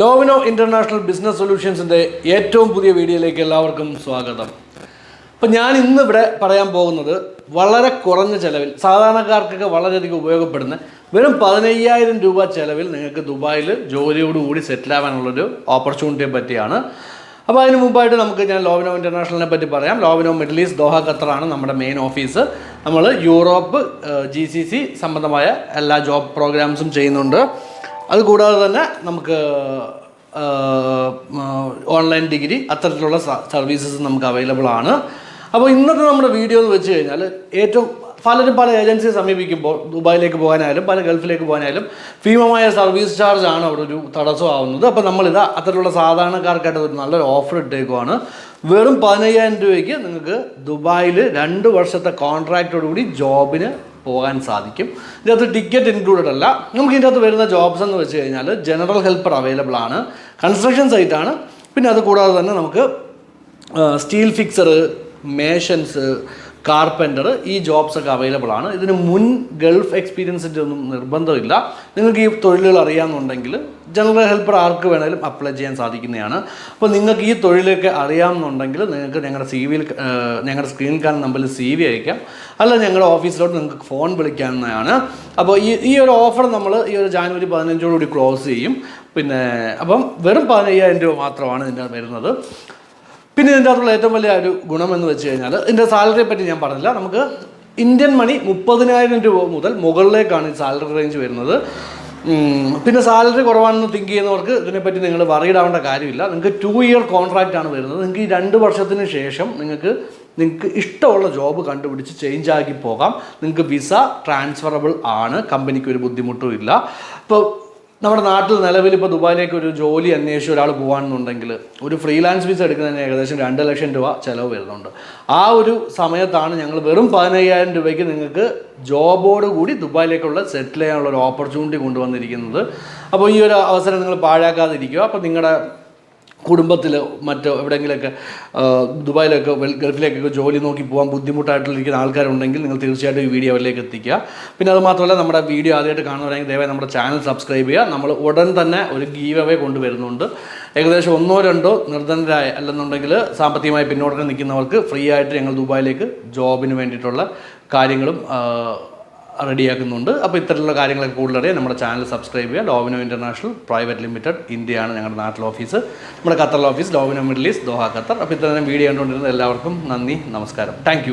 Lovlina international business സൊല്യൂഷൻസിന്റെ ഏറ്റവും പുതിയ വീഡിയോയിലേക്ക് എല്ലാവർക്കും സ്വാഗതം. അപ്പോൾ ഞാൻ ഇന്ന് ഇവിടെ പറയാൻ പോകുന്നത് വളരെ കുറഞ്ഞ ചിലവിൽ സാധാരണക്കാർക്കൊക്കെ വളരെയധികം ഉപയോഗപ്പെടുന്ന വെറും പതിനയ്യായിരം രൂപ ചിലവിൽ നിങ്ങൾക്ക് ദുബായിൽ ജോലിയോടുകൂടി സെറ്റിൽ ആവാനുള്ളൊരു ഓപ്പർച്യൂണിറ്റിയെ പറ്റിയാണ്. അപ്പോൾ അതിന് മുമ്പായിട്ട് നമുക്ക് ഞാൻ ലോവിനോ ഇന്റർനാഷണലിനെ പറ്റി പറയാം. ലോവിനോ മിഡിൽ ഈസ്റ്റ് ദോഹ ഖത്തറാണ് നമ്മുടെ മെയിൻ ഓഫീസ് നമ്മൾ യൂറോപ്പ് ജി സി സി സംബന്ധമായ എല്ലാ ജോബ് പ്രോഗ്രാംസും ചെയ്യുന്നുണ്ട്. അതുകൂടാതെ തന്നെ നമുക്ക് ഓൺലൈൻ ഡിഗ്രി അത്തരത്തിലുള്ള സർവീസസ് നമുക്ക് അവൈലബിൾ ആണ്. അപ്പോൾ ഇന്നത്തെ നമ്മുടെ വീഡിയോ എന്ന് വെച്ച് കഴിഞ്ഞാൽ ഏറ്റവും പലരും പല ഏജൻസിയെ സമീപിക്കുമ്പോൾ ദുബായിലേക്ക് പോകാനായാലും പല ഗൾഫിലേക്ക് പോകാനായാലും ഭീമമായ സർവീസ് ചാർജ് ആണ് അവിടെ ഒരു തടസ്സമാവുന്നത് അപ്പോൾ നമ്മളിത് അത്തരത്തിലുള്ള സാധാരണക്കാർക്കായിട്ട് ഒരു നല്ലൊരു ഓഫർ ഇട്ടേക്കുവാണ്. വെറും പതിനയ്യായിരം രൂപയ്ക്ക് നിങ്ങൾക്ക് ദുബായിൽ രണ്ട് വർഷത്തെ കോൺട്രാക്റ്റോടുകൂടി ജോബിന് പോകാൻ സാധിക്കും. ഇതിനകത്ത് ടിക്കറ്റ് ഇൻക്ലൂഡഡ് അല്ല. നമുക്ക് ഇതിനകത്ത് വരുന്ന ജോബ്സ് എന്ന് വെച്ച് കഴിഞ്ഞാൽ ജനറൽ ഹെൽപ്പർ അവൈലബിൾ ആണ്. കൺസ്ട്രക്ഷൻ സൈറ്റ് ആണ്. പിന്നെ അത് കൂടാതെ തന്നെ നമുക്ക് സ്റ്റീൽ ഫിക്സർ മേഷൻസ് കാർപ്പന്റർ ഈ ജോബ്സ് ഒക്കെ അവൈലബിൾ ആണ്. ഇതിന് മുൻ ഗൾഫ് എക്സ്പീരിയൻസിന്റെ ഒന്നും നിർബന്ധമില്ല. നിങ്ങൾക്ക് ഈ തൊഴിലുകൾ അറിയാമെന്നുണ്ടെങ്കിൽ ജനറൽ ഹെൽപ്പർ ആർക്ക് വേണമെങ്കിലും അപ്ലൈ ചെയ്യാൻ സാധിക്കുന്നതാണ്. അപ്പോൾ നിങ്ങൾക്ക് ഈ തൊഴിലൊക്കെ അറിയാമെന്നുണ്ടെങ്കിൽ നിങ്ങൾക്ക് ഞങ്ങളുടെ സി വിയിൽ ഞങ്ങളുടെ സ്ക്രീനിൽ കാണുന്ന നമ്പറിൽ സി വി അയക്കാം. അല്ല ഞങ്ങളുടെ ഓഫീസിലോട്ട് നിങ്ങൾക്ക് ഫോൺ വിളിക്കാവുന്നതാണ്. അപ്പോൾ ഈ ഈ ഒരു ഓഫർ നമ്മൾ ഈ ഒരു ജാനുവരി പതിനഞ്ചോടുകൂടി ക്ലോസ് ചെയ്യും. പിന്നെ അപ്പം വെറും പതിനയ്യായിരം രൂപ മാത്രമാണ് ഇതിന്റെ വരുന്നത്. പിന്നെ ഇതിന്റെ അകത്തുള്ള ഏറ്റവും വലിയ ഒരു ഗുണം എന്ന് വെച്ച് കഴിഞ്ഞാൽ ഇതിന്റെ സാലറിയെ പറ്റി ഞാൻ പറഞ്ഞില്ല. നമുക്ക് ഇന്ത്യൻ മണി മുപ്പതിനായിരം രൂപ മുതൽ മുകളിലേക്കാണ് ഈ സാലറി റേഞ്ച് വരുന്നത്. പിന്നെ സാലറി കുറവാണെന്ന് തിങ്ക് ചെയ്യുന്നവർക്ക് ഇതിനെപ്പറ്റി നിങ്ങൾ വറിയിടാവേണ്ട കാര്യമില്ല. നിങ്ങൾക്ക് ടു ഇയർ കോൺട്രാക്റ്റ് ആണ് വരുന്നത്. നിങ്ങൾക്ക് ഈ രണ്ട് വർഷത്തിന് ശേഷം നിങ്ങൾക്ക് നിങ്ങൾക്ക് ഇഷ്ടമുള്ള ജോബ് കണ്ടുപിടിച്ച് ചേഞ്ച് ആക്കി പോകാം. നിങ്ങൾക്ക് വിസ ട്രാൻസ്ഫറബിൾ ആണ്. കമ്പനിക്ക് ഒരു ബുദ്ധിമുട്ടും ഇല്ല. ഇപ്പോൾ നമ്മുടെ നാട്ടിൽ നിലവിൽ ഇപ്പോൾ ദുബായിലേക്ക് ഒരു ജോലി അന്വേഷിച്ച് ഒരാൾ പോകാണെന്നുണ്ടെങ്കിൽ ഒരു ഫ്രീലാൻസ് വിസ എടുക്കുന്നതിന് ഏകദേശം രണ്ട് ലക്ഷം രൂപ ചിലവ് വരുന്നുണ്ട്. ആ ഒരു സമയത്താണ് ഞങ്ങൾ വെറും പതിനയ്യായിരം രൂപയ്ക്ക് നിങ്ങൾക്ക് ജോബോട് കൂടി ദുബായിലേക്കുള്ള സെറ്റിൽ ചെയ്യാനുള്ള ഒരു ഓപ്പർച്യൂണിറ്റി കൊണ്ടുവന്നിരിക്കുന്നത്. അപ്പോൾ ഈ ഒരു അവസരം നിങ്ങൾ പാഴാക്കാതിരിക്കുക. അപ്പോൾ നിങ്ങളുടെ കുടുംബത്തിൽ മറ്റോ എവിടെയെങ്കിലുമൊക്കെ ദുബായിലൊക്കെ ഗൾഫിലേക്കൊക്കെ ജോലി നോക്കി പോകാൻ ബുദ്ധിമുട്ടായിട്ടിരിക്കുന്ന ആൾക്കാരുണ്ടെങ്കിൽ നിങ്ങൾ തീർച്ചയായിട്ടും ഈ വീഡിയോ അവരിലേക്ക് എത്തിക്കുക. പിന്നെ അത് മാത്രമല്ല നമ്മുടെ വീഡിയോ ആദ്യമായിട്ട് കാണുന്നവരെങ്കിൽ ദയവായി നമ്മുടെ ചാനൽ സബ്സ്ക്രൈബ് ചെയ്യുക. നമ്മൾ ഉടൻ തന്നെ ഒരു ഗീവ് അവേ കൊണ്ടുവരുന്നുണ്ട്. ഏകദേശം ഒന്നോ രണ്ടോ നിർധനരായ അല്ലെന്നുണ്ടെങ്കിൽ സാമ്പത്തികമായി പിന്നോട്ട് നിൽക്കുന്നവർക്ക് ഫ്രീ ആയിട്ട് ഞങ്ങൾ ദുബായിലേക്ക് ജോബിന് വേണ്ടിയിട്ടുള്ള കാര്യങ്ങളും റെഡിയാക്കുന്നുണ്ട്. അപ്പോൾ ഇത്തരത്തിലുള്ള കാര്യങ്ങളൊക്കെ കൂടുതലറിയാൻ നമ്മുടെ ചാനൽ സബ്സ്ക്രൈബ് ചെയ്യുക. ലോവിനോ ഇന്റർനാഷണൽ പ്രൈവറ്റ് ലിമിറ്റഡ് ഇന്ത്യയാണ് ഞങ്ങളുടെ നാട്ടിലെ ഓഫീസ്. നമ്മുടെ ഖത്തറിലെ office Lovino middle east Doha Qatar. അപ്പോൾ ഇത്തരം വീഡിയോ കണ്ടുകൊണ്ടിരുന്ന എല്ലാവർക്കും നന്ദി നമസ്കാരം. താങ്ക്